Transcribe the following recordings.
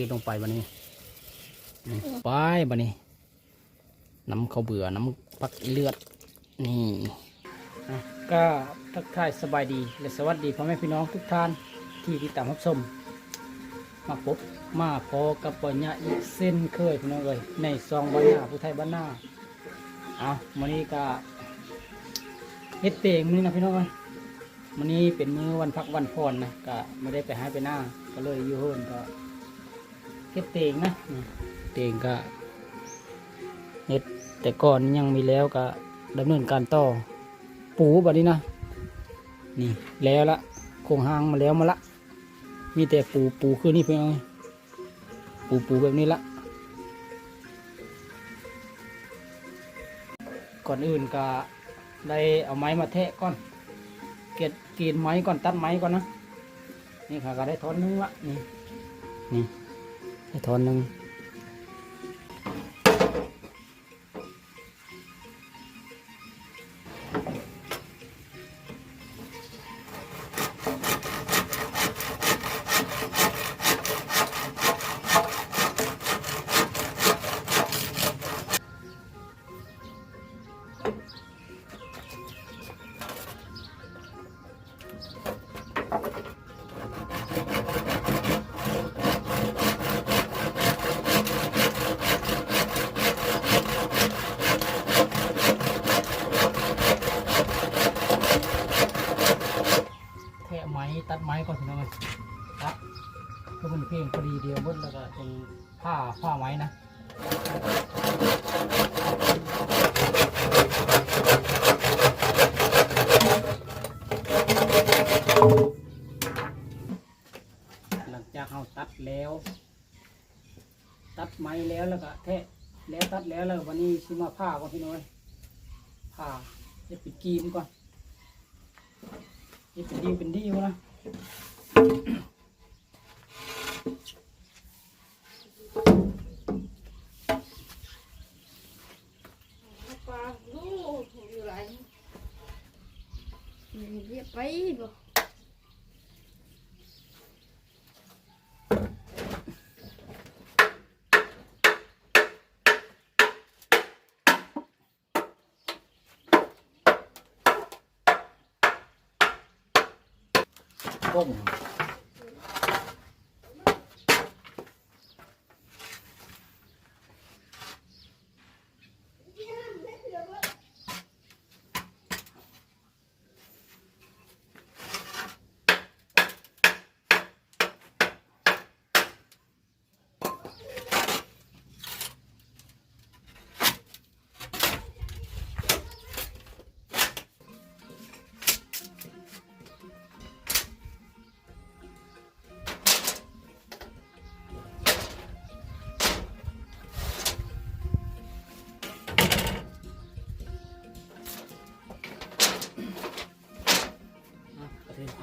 ซีลงไปบันนี้ไปบันนี้ น้ำเขาเบื่อน้ำปักเลือด นี่ก็ทักทายสบายดี และสวัสดีพ่อแม่พี่น้องทุกท่านที่ติดตามรับชมมาพบมาพอกับปัญญาอีกเส้นเคยพี่น้องเลยในซองบ้านหน้าผู้ไทยบ้านหน้าเอาวันนี้ก็เฮ็ดเตงมื้อนี้นะพี่น้องเลยวันนี้เป็นมื้อวันพักวันพรนะก็ไม่ได้ไปหาไปหน้าก็เลยอยู่โฮนก็ เก็บเตงนะนี่เตงก็เน็ดแต่ก่อนยังมีแล้วก็ดำเนินการต่อ ปูแบบนี้นะ นี่แล้วละโครงหางมาแล้วมาละ มีแต่ปูปูคือนี่เพียงปูปูแบบนี้ละก่อนอื่นก็ได้เอาไม้มาแทะก่อน เกลียดกรีดไม้ก่อนตัดไม้ก่อนนะ นี่ค่ะก็ได้ทอนหนึงละนี่นี่ ได้ทอนหนึ่ง แล้วแล้วก็แทะแล้วตัดแล้วแล้ววันนี้ชิมาผ้าก่อนพี่น้อยผ้าจะปิดกีมก่อนจะเป็นดีเป็นดีวะนะปลาลูกอยู่ไรเรียกไปบ่ ก้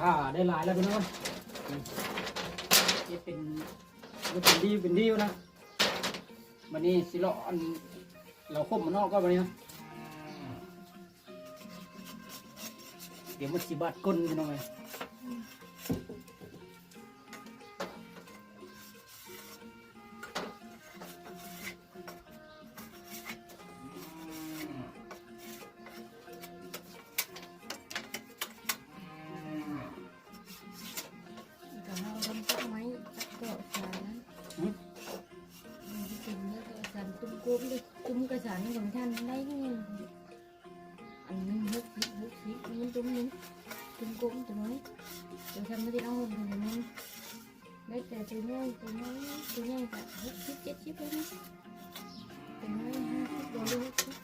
อผ้าได้หลายแล้วพี่น้องนี่เป็นนี่เป็นดีเป็นดีวนะวันนี้สิเราอันเราคบมันนอกก็วันนี้นะเดี๋ยวมันสิบาดก้นพี่น้องเลย ตุ้มนึงตุ้มกุ้มตัวน้อยตัวทำไม่ได้เอาตัวนึงได้แต่ตัวน้อยตัวน้อยตัวใหญ่ก็หกสิบเจ็ดสิบเลยนะตัวน้อยห้าสิบตัวเล็กหกสิบ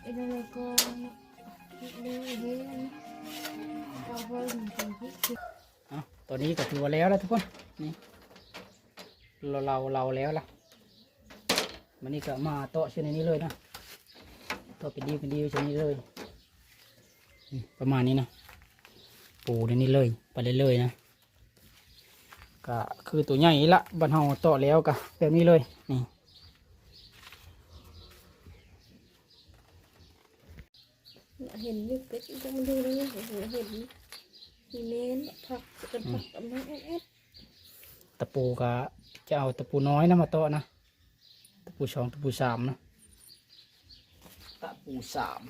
ไอ้นั่นก็คิดเลยเฮ้ยเราเพิ่มเป็นคิดคิดเอาตอนนี้ก็ถือว่าแล้วแล้วทุกคนนี่เราเราเราแล้วละวันนี้ก็มาโต๊ะชนิดนี้เลยนะ ต๊ะเป็นดีเป็นดีชนิดนี้เลยนี่ประมาณนี้นะปูในนี้เลย ไปเรื่อยๆนะก็คือตัวใหญ่ละบรรเทาโต๊ะแล้วก็แบบนี้เลยนี่เห็นอยู่เป็ดก็มันดูเลยเห็นเห็นมีเมนผักกันผักกับน้องแอดแอดตะปูก็จะเอาตะปูน้อยนะมาโตะนะตะปูสองตะปูสามนะ ตะปูสาม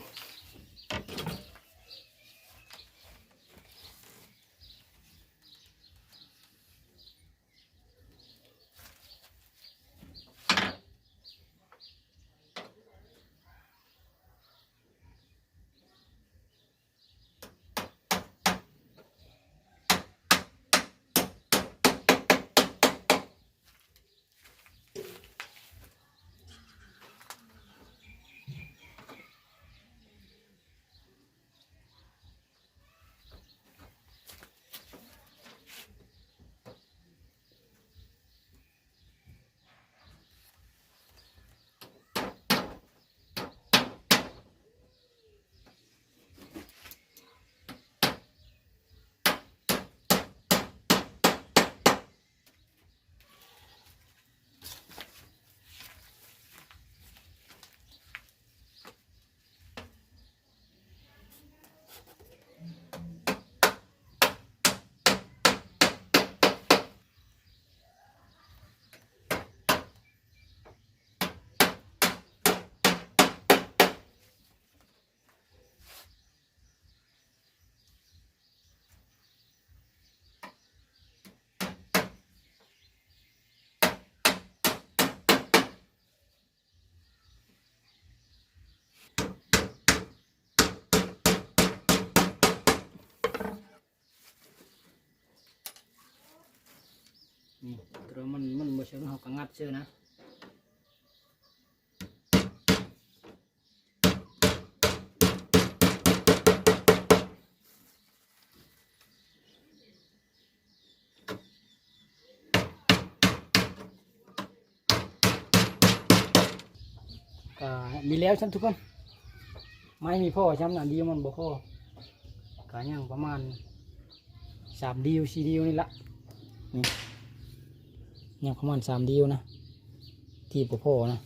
นี่ตัวมันมันบ่เชื่อเขาก็งัดเชื่อนะก็มีแล้วฉันทุกคน ไม่มีพ่อช้ำหนาเดีมันบ่พ่อก็ยังประมาณสามดีวสี่ดีวนี่ละนี่ ยังประมาณสามดียวนะ ที่บ่พ่อนะ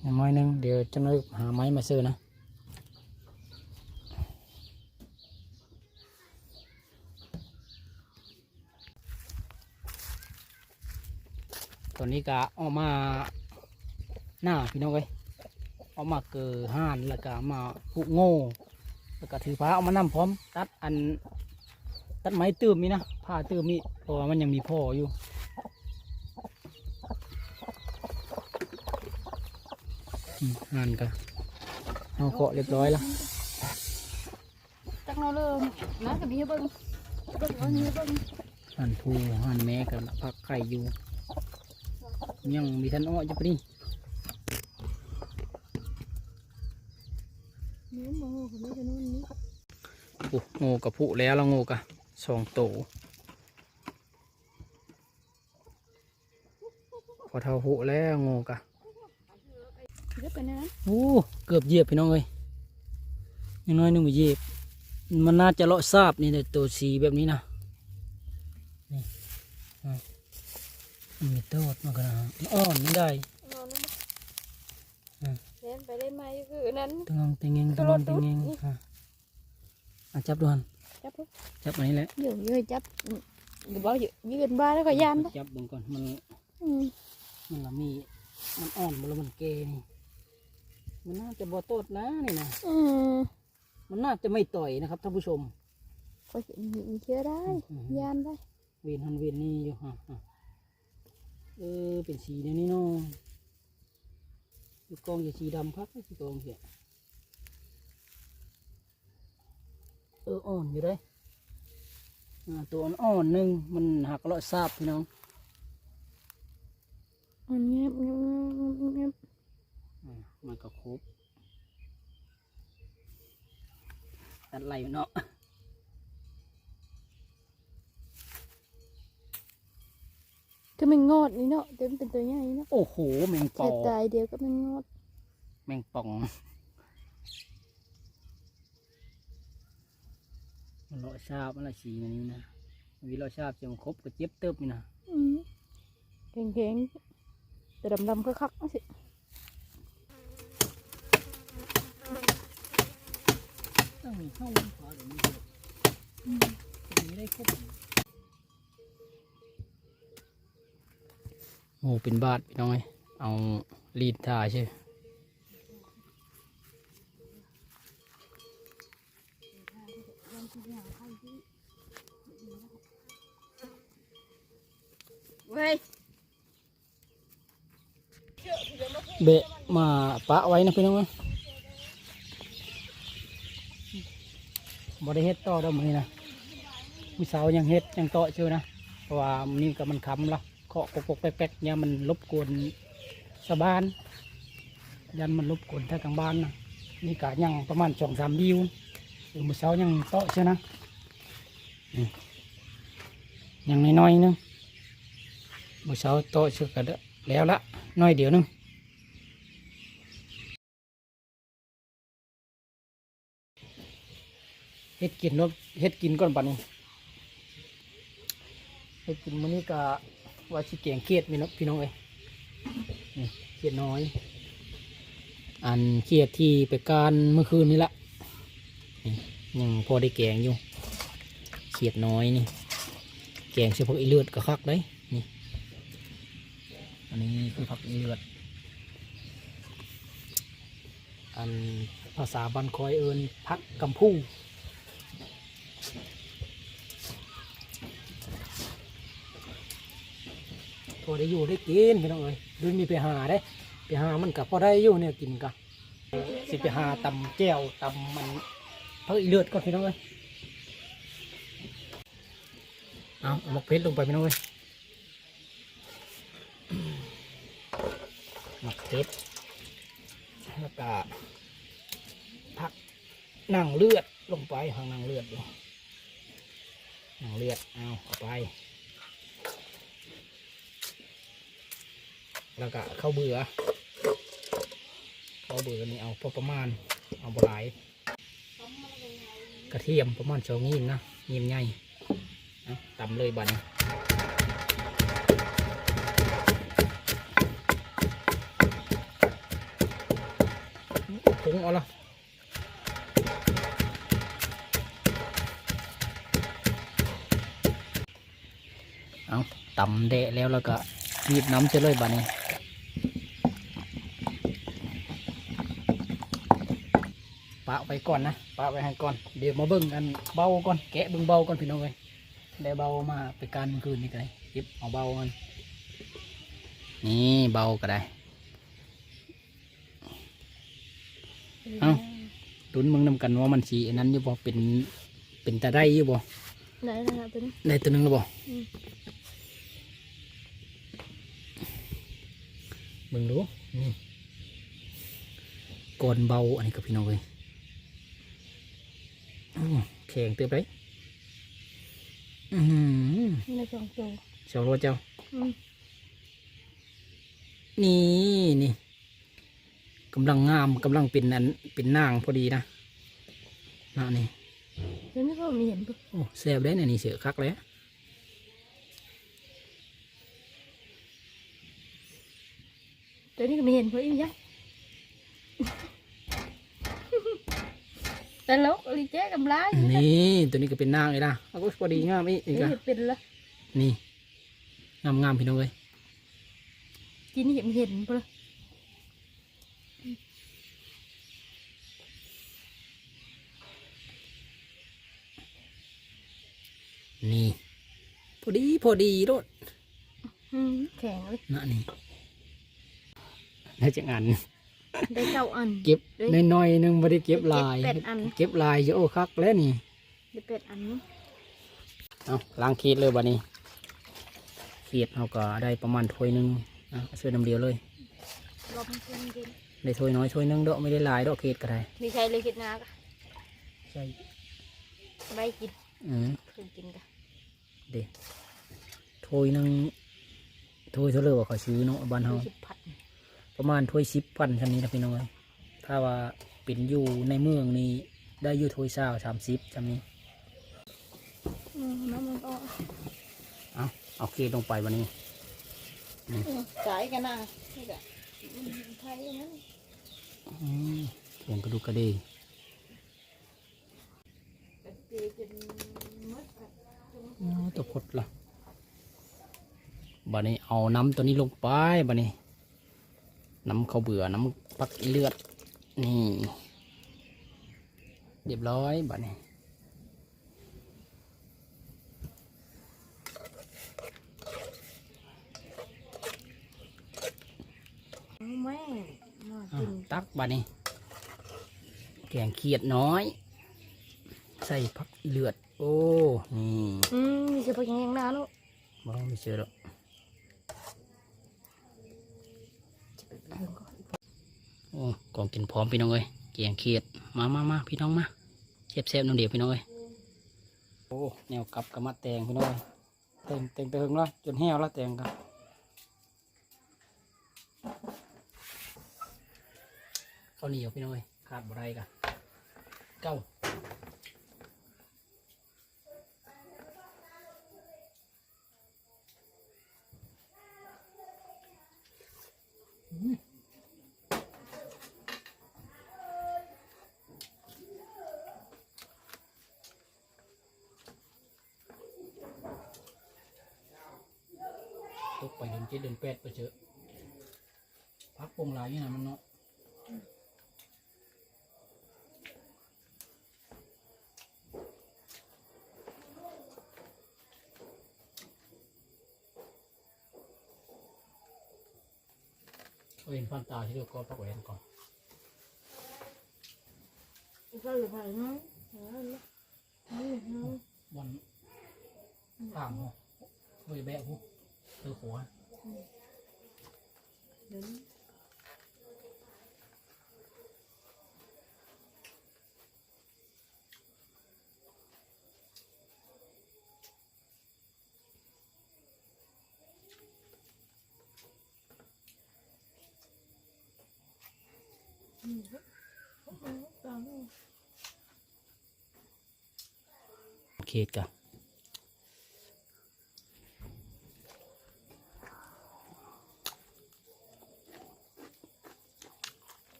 อย่างน้อยหนึงเดี๋ยวจะน้อยหาไม้มาซื้อนะตอนนี้ก็ออกมาหน้าพี่น้องเอ้ยออกมาเกิดห่านแล้วก็มาผูกโง่แล้วก็ถือผ้าเอามานำพร้อม ตัดอัน ตัดไม้ตื้มนี่นะผ้าตื้มนี่เพราะว่ามันยังมีพ่ออยู่อืมห่านก็เอาเกาะเรียบร้อยแล้วจักเราเริ่มนะกับพี่เบิ้งเบิ้งเอาเนี้เบิ้งห่านผู้ห่านแม่กันพักไข่อยู่ ยังมีท่านอ้อจะไปนี่เนี้ยมองผมไม่จะนู่นนี่โอ้โง่กับผู้แล้วแล้วโง่กะ สองโตพอเท่าผู้แล้วโง่กะเยอะไปนะโอ้เกือบเหยียบพี่น้องเอ้ยยังน้อยหนึงไม่เหยียบ มันน่าจะเลาะซาบนี่แต่ตัวสีแบบนี้นะนี่อะมันมีโทษมันก็นะมันอ่อนไม่ได้นอนนะอืมเล่นไปเล่นมาคือนั้นตึงงตึงเงงตึงงตึงเงงอะอะจับดูหัน จับจับอันนี้แหละอยู่ยืนจับเดี๋ยวบอกยืนบ้าแล้วก็ยานจับเบิ่งก่อนมันอืมมันละมี มันอ่อนมันละมันเกนี่มันน่าจะบ่โตดนะนี่นะอืมมันน่าจะไม่ต่อยนะครับท่านผู้ชมก็มีเชื่อได้ยานได้เวียนหันเวียนนี่อยู่ฮะฮะเออเป็นสีเดี๋ยวนี้เนาะลูกกองจะสีดำครับลูกกองเสีย เอออ่อนอยู่เลยอ่าตัวอ่อนๆหนึ่งมันหักเลาะซาบพี่น้องอันเงียบเงียบเงียบอ่ามันก็ครบตัดไหลมันเนาะก็มันงอดนี่เนาะเต็มเป็นตัวใหญ่เนาะโอ้โหแมงปอแค่ตายเดียวก็มันงอด แมงป่อง มันเลาะชาบมันละสีมันนี่นะวิเลาะชาบจะมาครบก็เจ็บเติบนี่นะอืมแข็งๆแต่ดำๆก็คักๆสิต้องมีเข้าขวาเดี๋ยวนี้อืมเป็นได้คุบโอ้เป็นบาทพี่น้องเอ้ยเอาลีดท่าใช่เเบะมาปะไว้นะพี่น้องเอ้ยบ่ได้เฮ็ดต่อดอกมือนี้นะมีสาวยังเฮ็ดยังต่อเชื่อนะเพราะว่านี้ก็มันค้ำละเคาะปกๆแป๊กๆเนี่ยมันรบกวนชาวบ้าน ยันมันรบกวนท่ากลางบ้านนะนี่กะยังประมาณสองสามวิวเออมือเช้ายังต่อเชื่อนะยังน้อยๆนึงมือเช้าต่อเชื่อกันแล้วละน้อยเดียวนึง เฮ็ดกินรถเฮ็ดกินก่อนปันนี้เฮ็ดกินมื้อนี้ก็ว่าสิแกงเขียดมีเนาะพี่น้องเอ้ยนี่เขียดน้อย อันเขียดที่ไปการเมื่อคืนนี้ละนี่ยังพอได้แกงอยู่เขียดน้อยนี่ แกงเฉพาะอีเลือดก็คักเลยนี่อันนี้คือผักอีเลือด อันภาษาบันคอยเอิญพักกำพู อได้อยู่ได้กินพี่น้องเอ้ยดูมีไปหาได้ ไปหามันกับพอได้อยู่เนี่ยกินกันสิไปหาตำแก้วตำมันเพิ่เลือดก่อนพี่น้องเอ้ยเอาหมกเพชรลงไปพี่น้องเอ้ยหมกเพชรแล้วก็พักนั่งเลือดลงไปหางนั่งเลือดอยู่นั่งเลือดเอาเอาไป แล้วก็ข้าวเบื่อข้าวเบื่อนี่เอาพอประมาณเอาบหลายกระเทียมประมาณสองงิมนะงิมใหญ่เอาตำเลยบันผงเอาละเอาตำเดะแล้วแล้วก็หยิบน้ำเจะเลยบัดนี้ ปะไว้ก่อนนะปะไว้ให้ก่อน เดี๋ยวมาเบิ่งอันเบาก่อนแกะเบิ่งเบาก่อนพี่น้องเลยได้เบามาไปการเมื่อคืนนี่ก็ได้หยิบเอาเบามันนี่เบาก็ได้เอ้าตุนมึงนำกันว่ามันสีอันนั้นอยู่บ่เป็นเป็นตาได้อยู่บ่ไหนนะครับตัวนี้ได้ตัวหนึงแล้วบ่อืมเบิ่งดูนี่ก่อนเบาอันนี้กับพี่น้องเลยอื้อ แข็งเติบเลยอือหือในสองตัวเจ้าโรเจ้าอืมนี่นี่กำลังงามกำลังเป็นอันเป็นนางพอดีนะนะนี่ตัวนี้ก็มีเห็นปุ๊บโอ้แซ่บได้เนี่ยนี่เสือคักเลยตัวนี้ก็มีเห็นเพราะอิ่มยักษ์ แต่ลกอะไรแจ๊กำไรนี่ตัวนี้ก็เป็นนางเลยนะเอาก็พอดีงามอีกอีกนี่อะเป็นละนี่งามงามพี่น้องเลยกินเห็นเห็นปุ๊บนี่ พอดีพอดีรถอืมแข็งเลยนะนี่ได้จังอัน ได้เก้าอัน เก็บเอ้ยน้อยๆหนึงไม่ได้เก็บลาย เก็บเป็ดอัน เก็บลายเยอะคักแล้วนี่ได้เป็ดอันนี้เอาล้างขีดเลยบัดนี้ขีดเราก็ได้ประมาณถ้วยหนึงนะเอาช่วยน้ำเดียวเลย รอบมันเพิ่มกินได้ถ้วยน้อยถ้วยหนึงเด้อไม่ได้หลายดอกขีดก็ได้มีใครเลยคิดนาก็ใช่ใบกินอืมคือกินกันเด็ถ้วยหนึงถ้วยเท่าเลยว่าเขาซื้อเนาะบ้านเฮาสิบพัน ประมาณถ้วยสิบพันชั้นนี้นะพี่น้องเอ้ยถ้าว่าเป็นอยู่ในเมืองนี่ได้อยู่ถ้วยเศร้าสามสิบจำนี้อืมน้ำมันก็เอาเอาขีดลงไปวันนี้สายกันนะนี่ก็ไทยนะอืมเขียงกระดูกกระเดีกะเตีจนมดอะจนตัวพดละบัดนี้เอาน้ำตัวนี้ลงไปบัดนี้ น้ำข้าวเบื่อน้ำปักอีเลือด นี่ เรียบร้อยบัดนี้เอาแม่มาอะกินตักบัดนี้แกงเขียดน้อย ใส่พักอีเลือด โอ้ นี่ อืมมีเสื้อผ้ายังยังหน้าลูกบ่ไม่เชื่อหรอก เบิ่งก่อน โอ้กองกินพร้อมพี่น้องเอ้ยแกงเขียดมามามาพี่น้องมาเจ็บแซ่บน้องเดียวพี่น้องเอ้ยโอ้แนวกลับกระมัดแตงพี่น้องเอ้ยเต็งเต็งเติงแล้วจนแห้วแล้วแตงกันข้าวเหนียวพี่น้องเอ้ยขาดบ่ได้กันเก้า ตกไปเดินเจ็ดเดินแปดไปเจอพักปงลายนี่นะมันเนาะเอาเห็น ฟันตาที่ลูกก็ปักแหวนก่อนก็อยู่ไปเนะเออเนาะนี่เนาะวันต่างหัวไปแบะหัวเธอหัวเดี๋ยวนี้อืมโอ้โหตายแล้ว โอเคกัน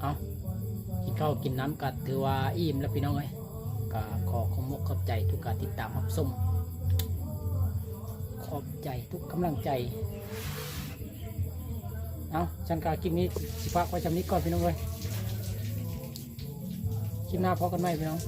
เอากินข้าวกินน้ำกัดถือว่าอิ่มแล้วพี่น้องเอ้ย ก็ขอขอมกขอบใจทุกการติดตามรับชมขอบใจทุกกำลังใจ เอาฉันกาคลิปนี้สิพักไว้จำนี้ก่อนพี่น้องเลยคลิปหน้าพอกันไหมพี่น้อง